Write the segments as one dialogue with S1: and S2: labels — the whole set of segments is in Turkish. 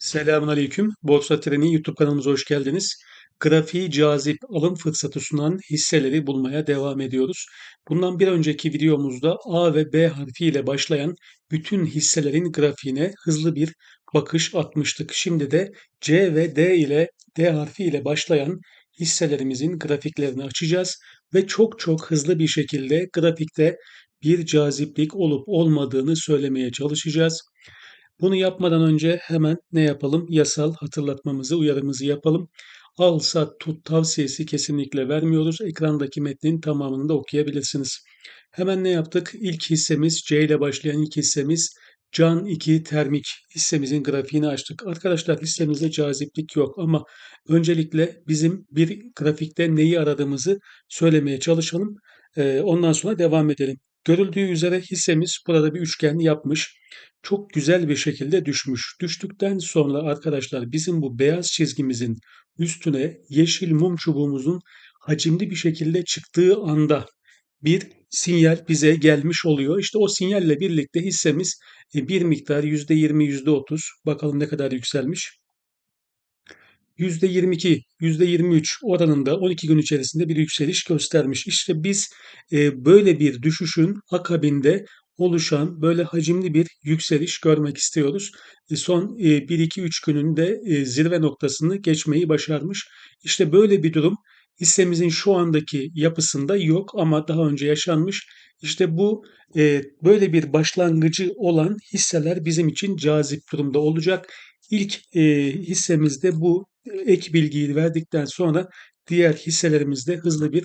S1: Selamünaleyküm. Borsa Treni YouTube kanalımıza hoş geldiniz. Grafiği cazip alım fırsatı sunan hisseleri bulmaya devam ediyoruz. Bundan bir önceki videomuzda A ve B harfi ile başlayan bütün hisselerin grafiğine hızlı bir bakış atmıştık. Şimdi de C ve D ile D harfi ile başlayan hisselerimizin grafiklerini açacağız ve çok çok hızlı bir şekilde grafikte bir caziplik olup olmadığını söylemeye çalışacağız. Bunu yapmadan önce hemen ne yapalım? Yasal hatırlatmamızı, uyarımızı yapalım. Al, sat, tut tavsiyesi kesinlikle vermiyoruz. Ekrandaki metnin tamamını da okuyabilirsiniz. Hemen ne yaptık? İlk hissemiz C ile başlayan ilk hissemiz Can 2 Termik hissemizin grafiğini açtık. Arkadaşlar hissemizde caziplik yok ama öncelikle bizim bir grafikte neyi aradığımızı söylemeye çalışalım. Ee, ondan sonra devam edelim. Görüldüğü üzere hissemiz burada bir üçgen yapmış. Çok güzel bir şekilde düşmüş. Düştükten sonra arkadaşlar bizim bu beyaz çizgimizin üstüne yeşil mum çubuğumuzun hacimli bir şekilde çıktığı anda bir sinyal bize gelmiş oluyor. İşte o sinyalle birlikte hissemiz e, bir miktar %20, %30 bakalım ne kadar yükselmiş. %22, %23 oranında 12 gün içerisinde bir yükseliş göstermiş. İşte biz e, böyle bir düşüşün akabinde oluşan böyle hacimli bir yükseliş görmek istiyoruz. E, son e, 1-2-3 gününde e, zirve noktasını geçmeyi başarmış. İşte böyle bir durum hissemizin şu andaki yapısında yok ama daha önce yaşanmış. İşte bu e, böyle bir başlangıcı olan hisseler bizim için cazip durumda olacak. İlk e, hissemizde bu ek bilgiyi verdikten sonra diğer hisselerimizde hızlı bir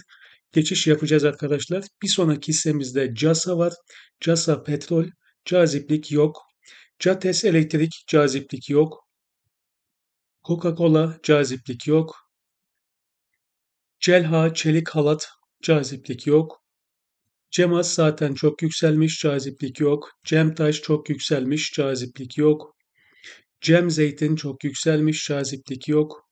S1: geçiş yapacağız arkadaşlar. Bir sonraki hissemizde CASA var. CASA petrol, caziplik yok. CATES elektrik, caziplik yok. Coca-Cola, caziplik yok. Celha, çelik halat, caziplik yok. Cemas zaten çok yükselmiş, caziplik yok. Cemtaş çok yükselmiş, caziplik yok. Cem Zeytin çok yükselmiş, caziplik yok.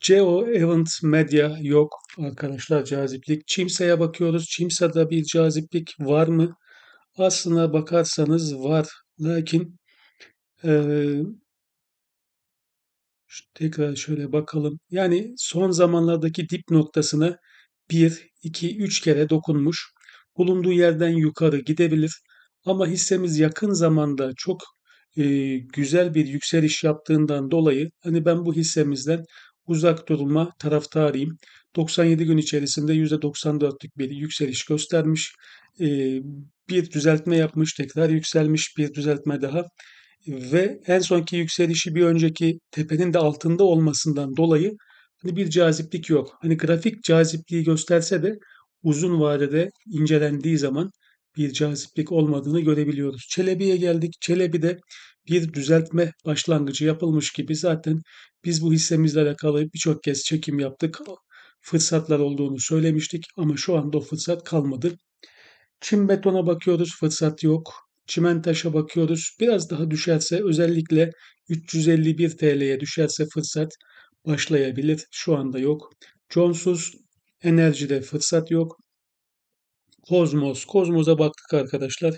S1: Geo Event Media yok arkadaşlar caziplik. Çimsa'ya bakıyoruz. Çimsa'da bir caziplik var mı? Aslına bakarsanız var. Lakin eee, tekrar şöyle bakalım. Yani son zamanlardaki dip noktasına 1, 2, 3 kere dokunmuş. Bulunduğu yerden yukarı gidebilir. Ama hissemiz yakın zamanda çok e, güzel bir yükseliş yaptığından dolayı hani ben bu hissemizden uzak durma taraftarıyım. 97 gün içerisinde %94'lük bir yükseliş göstermiş. E, bir düzeltme yapmış, tekrar yükselmiş bir düzeltme daha. Ve en sonki yükselişi bir önceki tepenin de altında olmasından dolayı hani bir caziplik yok. Hani grafik cazipliği gösterse de uzun vadede incelendiği zaman bir caziplik olmadığını görebiliyoruz. Çelebi'ye geldik. Çelebi'de bir düzeltme başlangıcı yapılmış gibi zaten biz bu hissemizle alakalı birçok kez çekim yaptık. Fırsatlar olduğunu söylemiştik ama şu anda o fırsat kalmadı. Çim betona bakıyoruz, fırsat yok. Çimentaş'a bakıyoruz. Biraz daha düşerse özellikle 351 TL'ye düşerse fırsat başlayabilir. Şu anda yok. Johnsus enerjide fırsat yok. Kozmos. Kozmos'a baktık arkadaşlar.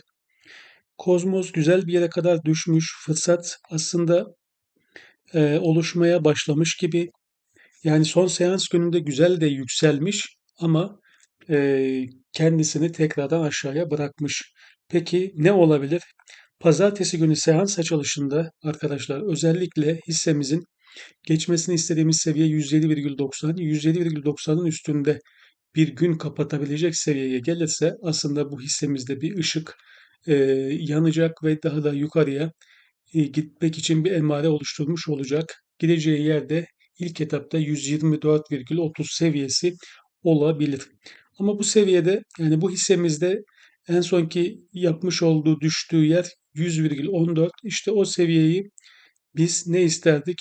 S1: Kozmos güzel bir yere kadar düşmüş. Fırsat aslında e, oluşmaya başlamış gibi. Yani son seans gününde güzel de yükselmiş ama e, kendisini tekrardan aşağıya bırakmış. Peki ne olabilir? Pazartesi günü seans açılışında arkadaşlar özellikle hissemizin geçmesini istediğimiz seviye 107,90. 107,90'ın üstünde bir gün kapatabilecek seviyeye gelirse aslında bu hissemizde bir ışık e, yanacak ve daha da yukarıya e, gitmek için bir emare oluşturmuş olacak. Gideceği yerde ilk etapta 124,30 seviyesi olabilir. Ama bu seviyede yani bu hissemizde en sonki yapmış olduğu düştüğü yer 100,14. İşte o seviyeyi biz ne isterdik?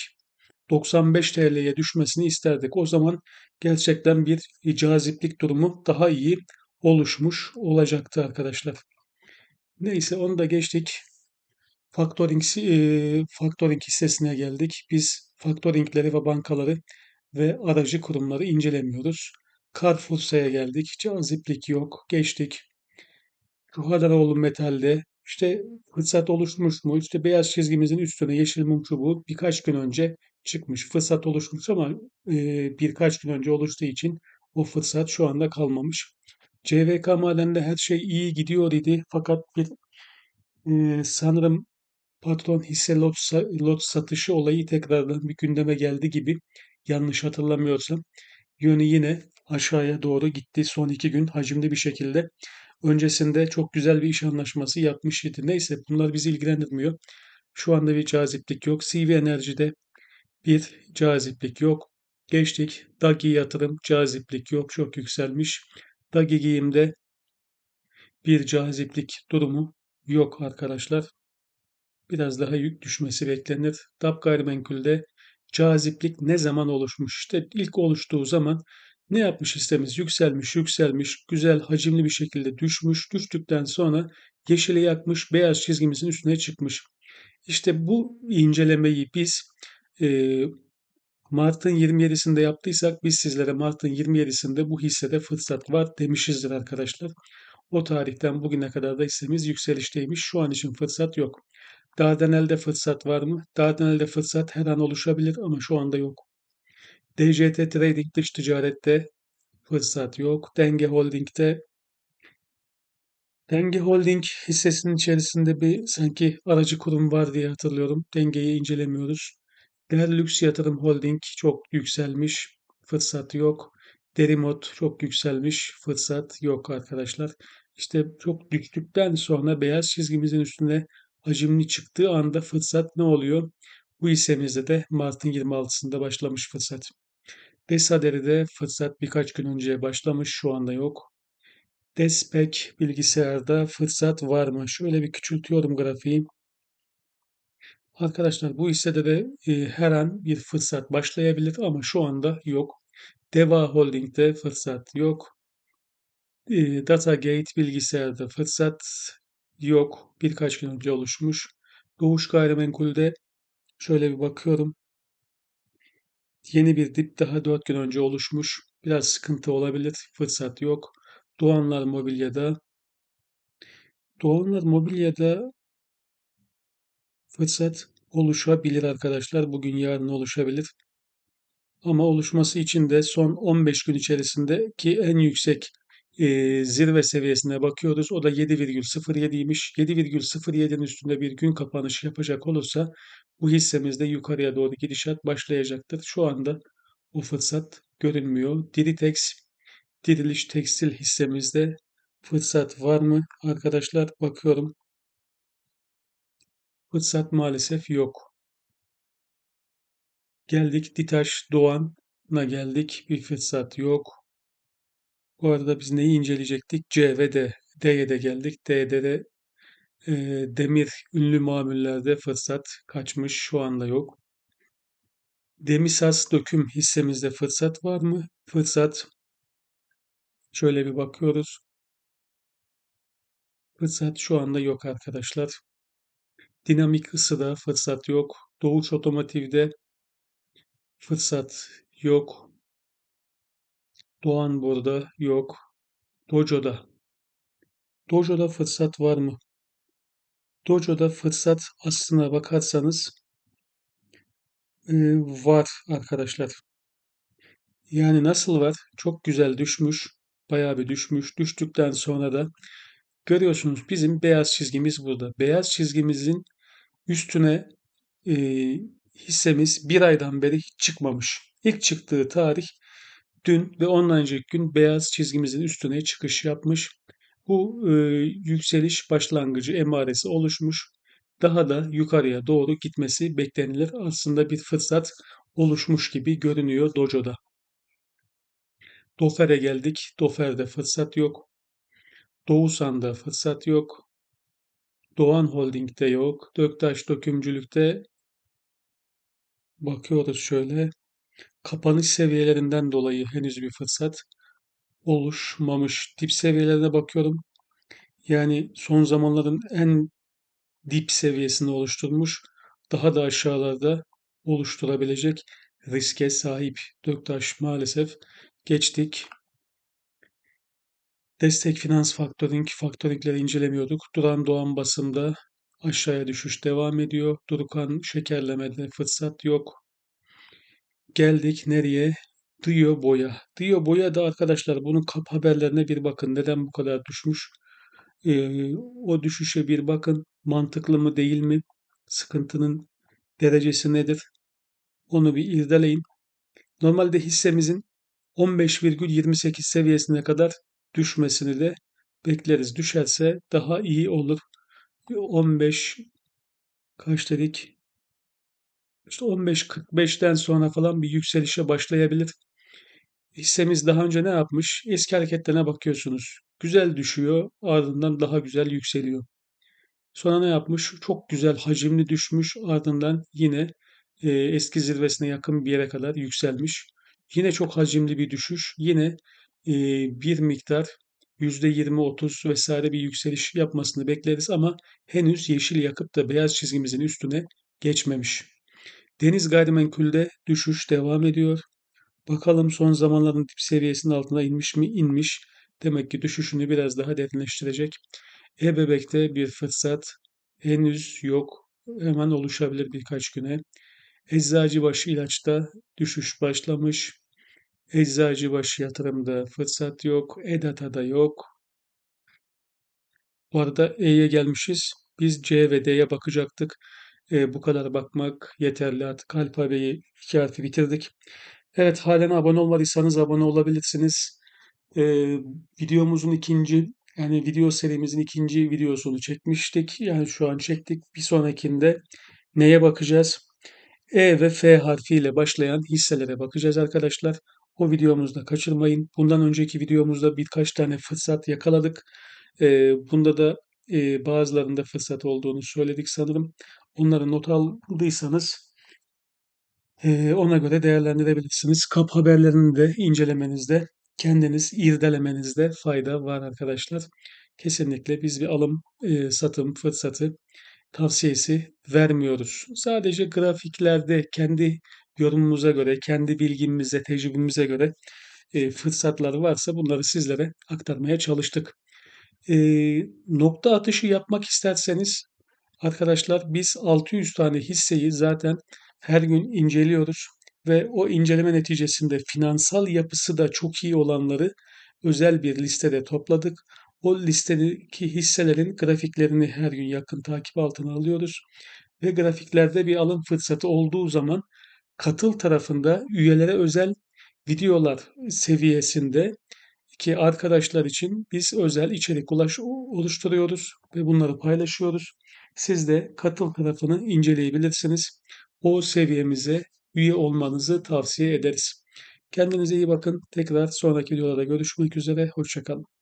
S1: 95 TL'ye düşmesini isterdik. O zaman gerçekten bir caziplik durumu daha iyi oluşmuş olacaktı arkadaşlar. Neyse onu da geçtik. Factoring, e, factoring hissesine geldik. Biz factoringleri ve bankaları ve aracı kurumları incelemiyoruz. Carrefour'sa'ya geldik. Caziplik yok. Geçtik. Ruhadaroğlu Metal'de İşte fırsat oluşmuş mu? İşte beyaz çizgimizin üstüne yeşil mum çubuğu birkaç gün önce çıkmış. Fırsat oluşmuş ama e, birkaç gün önce oluştuğu için o fırsat şu anda kalmamış. CVK madeninde her şey iyi gidiyor idi fakat bir e, sanırım patron hisse lot, lot satışı olayı tekrardan bir gündeme geldi gibi yanlış hatırlamıyorsam yönü yine aşağıya doğru gitti son iki gün hacimli bir şekilde. Öncesinde çok güzel bir iş anlaşması yapmış idi. Neyse bunlar bizi ilgilendirmiyor. Şu anda bir caziplik yok. CV Enerji'de bir caziplik yok. Geçtik. Dagi yatırım caziplik yok. Çok yükselmiş. Dagi giyimde bir caziplik durumu yok arkadaşlar. Biraz daha yük düşmesi beklenir. DAP gayrimenkulde caziplik ne zaman oluşmuş? İşte ilk oluştuğu zaman ne yapmış hissemiz? Yükselmiş, yükselmiş, güzel hacimli bir şekilde düşmüş. Düştükten sonra yeşili yakmış, beyaz çizgimizin üstüne çıkmış. İşte bu incelemeyi biz e, Mart'ın 27'sinde yaptıysak biz sizlere Mart'ın 27'sinde bu hissede fırsat var demişizdir arkadaşlar. O tarihten bugüne kadar da hissemiz yükselişteymiş. Şu an için fırsat yok. Dardanel'de fırsat var mı? Dardanel'de fırsat her an oluşabilir ama şu anda yok. DJT Trading dış ticarette fırsat yok. Denge Holding'de Denge Holding hissesinin içerisinde bir sanki aracı kurum var diye hatırlıyorum. Dengeyi incelemiyoruz. Değer Lüks Yatırım Holding çok yükselmiş. Fırsat yok. Derimot çok yükselmiş. Fırsat yok arkadaşlar. İşte çok düştükten sonra beyaz çizgimizin üstüne hacimli çıktığı anda fırsat ne oluyor? Bu hissemizde de Mart'ın 26'sında başlamış fırsat. Desader'de fırsat birkaç gün önce başlamış, şu anda yok. Despek bilgisayarda fırsat var mı? Şöyle bir küçültüyorum grafiği. Arkadaşlar bu hissede de e, her an bir fırsat başlayabilir ama şu anda yok. Deva Holding'de fırsat yok. E, Datagate bilgisayarda fırsat yok. Birkaç gün önce oluşmuş. Doğuş Gayrimenkul'de şöyle bir bakıyorum. Yeni bir dip daha 4 gün önce oluşmuş. Biraz sıkıntı olabilir. Fırsat yok. Doğanlar Mobilya'da Doğanlar Mobilya'da fırsat oluşabilir arkadaşlar. Bugün yarın oluşabilir. Ama oluşması için de son 15 gün içerisindeki en yüksek e, zirve seviyesine bakıyoruz. O da 7,07'ymiş. 7,07'nin üstünde bir gün kapanışı yapacak olursa bu hissemizde yukarıya doğru gidişat başlayacaktır. Şu anda o fırsat görünmüyor. Diritex, Diriliş Tekstil hissemizde fırsat var mı? Arkadaşlar bakıyorum. Fırsat maalesef yok. Geldik Ditaş Doğan'a geldik. Bir fırsat yok. Bu arada biz neyi inceleyecektik? C ve D. D'ye de geldik. D'de de e, demir ünlü mamullerde fırsat kaçmış. Şu anda yok. Demisas döküm hissemizde fırsat var mı? Fırsat. Şöyle bir bakıyoruz. Fırsat şu anda yok arkadaşlar. Dinamik ısıda fırsat yok. Doğuş Otomotiv'de fırsat yok. Doğan burada yok. Dojo'da. Dojo'da fırsat var mı? Dojo'da fırsat aslına bakarsanız var arkadaşlar. Yani nasıl var? Çok güzel düşmüş. Bayağı bir düşmüş. Düştükten sonra da görüyorsunuz bizim beyaz çizgimiz burada. Beyaz çizgimizin üstüne e, hissemiz bir aydan beri hiç çıkmamış. İlk çıktığı tarih dün ve ondan önceki gün beyaz çizgimizin üstüne çıkış yapmış. Bu e, yükseliş başlangıcı emaresi oluşmuş. Daha da yukarıya doğru gitmesi beklenilir. Aslında bir fırsat oluşmuş gibi görünüyor Dojo'da. Dofer'e geldik. Dofer'de fırsat yok. Doğusan'da fırsat yok. Doğan Holding'de yok. Döktaş Dökümcülük'te bakıyoruz şöyle. Kapanış seviyelerinden dolayı henüz bir fırsat oluşmamış. Dip seviyelerine bakıyorum. Yani son zamanların en dip seviyesini oluşturmuş. Daha da aşağılarda oluşturabilecek riske sahip. Döktaş maalesef geçtik. Destek finans faktöring, faktöringleri incelemiyorduk. Duran Doğan basımda aşağıya düşüş devam ediyor. Durukan şekerlemede fırsat yok. Geldik nereye? Dio Boya. Dio Boya da arkadaşlar bunun kap haberlerine bir bakın. Neden bu kadar düşmüş? Ee, o düşüşe bir bakın. Mantıklı mı değil mi? Sıkıntının derecesi nedir? Onu bir irdeleyin. Normalde hissemizin 15,28 seviyesine kadar düşmesini de bekleriz. Düşerse daha iyi olur. 15 kaç dedik? İşte 15.45'ten sonra falan bir yükselişe başlayabilir. Hissemiz daha önce ne yapmış? Eski hareketlerine bakıyorsunuz. Güzel düşüyor, ardından daha güzel yükseliyor. Sonra ne yapmış? Çok güzel hacimli düşmüş, ardından yine e, eski zirvesine yakın bir yere kadar yükselmiş. Yine çok hacimli bir düşüş, yine bir miktar %20-30 vesaire bir yükseliş yapmasını bekleriz ama henüz yeşil yakıp da beyaz çizgimizin üstüne geçmemiş. Deniz gayrimenkulde düşüş devam ediyor. Bakalım son zamanların dip seviyesinin altına inmiş mi? İnmiş. Demek ki düşüşünü biraz daha derinleştirecek. E-Bebek'te bir fırsat henüz yok. Hemen oluşabilir birkaç güne. Eczacıbaşı ilaçta düşüş başlamış. Eczacıbaşı yatırımda fırsat yok. EDAT'a da yok. Bu arada E'ye gelmişiz. Biz C ve D'ye bakacaktık. E, bu kadar bakmak yeterli artık. Alfabeyi iki harfi bitirdik. Evet halen abone olmadıysanız abone olabilirsiniz. E, videomuzun ikinci yani video serimizin ikinci videosunu çekmiştik. Yani şu an çektik. Bir sonrakinde neye bakacağız? E ve F harfiyle başlayan hisselere bakacağız arkadaşlar. O videomuzda kaçırmayın. Bundan önceki videomuzda birkaç tane fırsat yakaladık. E, bunda da e, bazılarında fırsat olduğunu söyledik sanırım. Onları not aldıysanız e, ona göre değerlendirebilirsiniz. Kap haberlerini de incelemenizde, kendiniz irdelemenizde fayda var arkadaşlar. Kesinlikle biz bir alım, e, satım fırsatı tavsiyesi vermiyoruz. Sadece grafiklerde kendi yorumumuza göre, kendi bilgimize, tecrübemize göre e, fırsatlar varsa bunları sizlere aktarmaya çalıştık. E, nokta atışı yapmak isterseniz arkadaşlar biz 600 tane hisseyi zaten her gün inceliyoruz ve o inceleme neticesinde finansal yapısı da çok iyi olanları özel bir listede topladık. O listedeki hisselerin grafiklerini her gün yakın takip altına alıyoruz ve grafiklerde bir alım fırsatı olduğu zaman katıl tarafında üyelere özel videolar seviyesinde ki arkadaşlar için biz özel içerik ulaş oluşturuyoruz ve bunları paylaşıyoruz. Siz de katıl tarafını inceleyebilirsiniz. O seviyemize üye olmanızı tavsiye ederiz. Kendinize iyi bakın. Tekrar sonraki videolarda görüşmek üzere. Hoşçakalın.